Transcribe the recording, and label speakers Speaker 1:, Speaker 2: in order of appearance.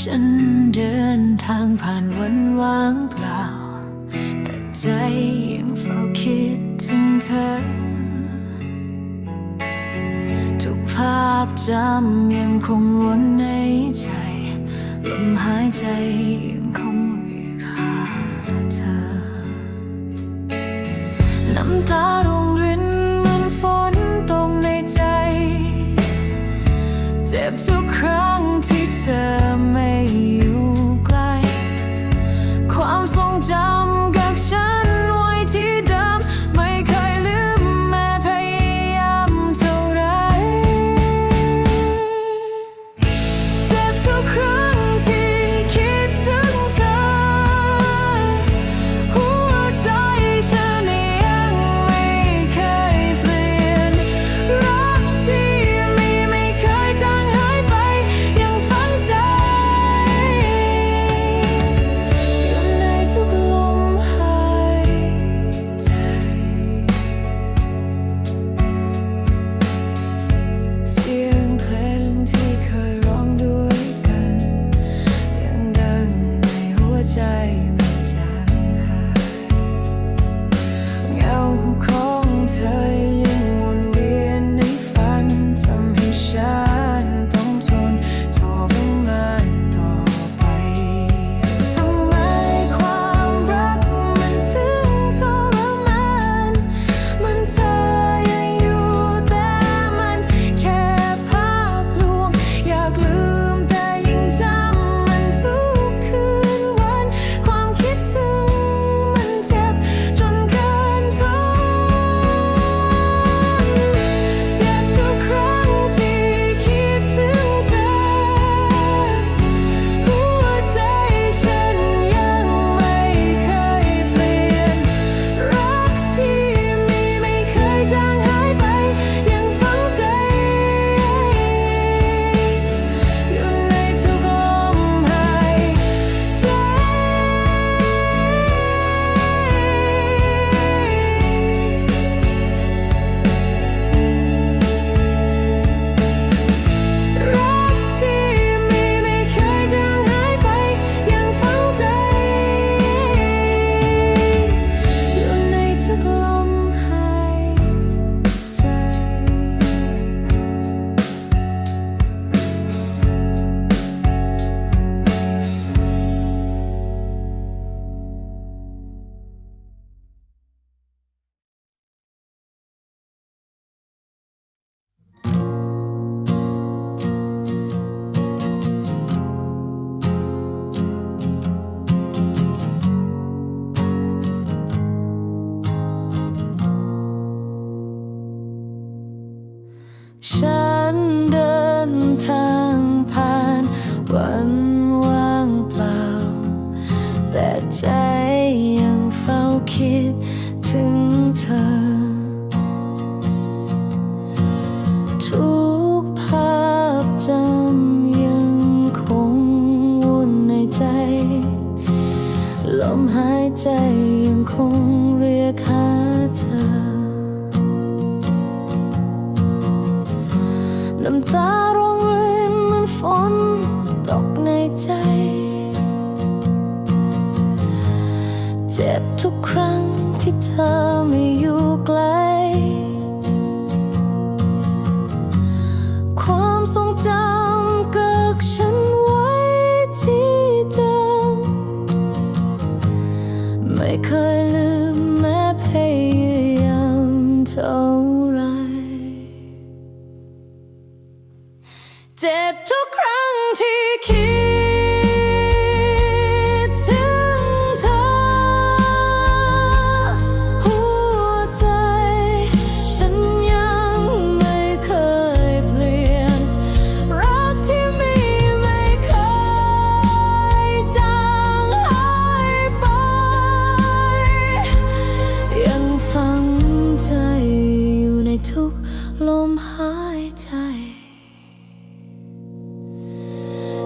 Speaker 1: ฉันเดินทางผ่านวันว่างเปล่า แต่ใจยังเฝ้าคิดถึงเธอ ทุกภาพจำยังคงวนในใจ ลมหายใจยังคงเรียกหาเธอ น้ำตาลงรินเหมือนฝนตกในใจ เจ็บทุกครั้งที่เธอ ฉันเดินทางผ่านวันว่างเปล่า แต่ใจยังเฝ้าคิดถึงเธอ ทุกภาพจำยังคงวนในใจ ลมหายใจยังคงเรียกหาเธอ น้ำตาร้องเรินเหมือนฝนตกในใจ เจ็บทุกครั้งที่เธอไม่อยู่ใกล้ความทรงจำกักฉันไว้ที่เดิมไม่เคยลืมแม้พยายามเท่า ไ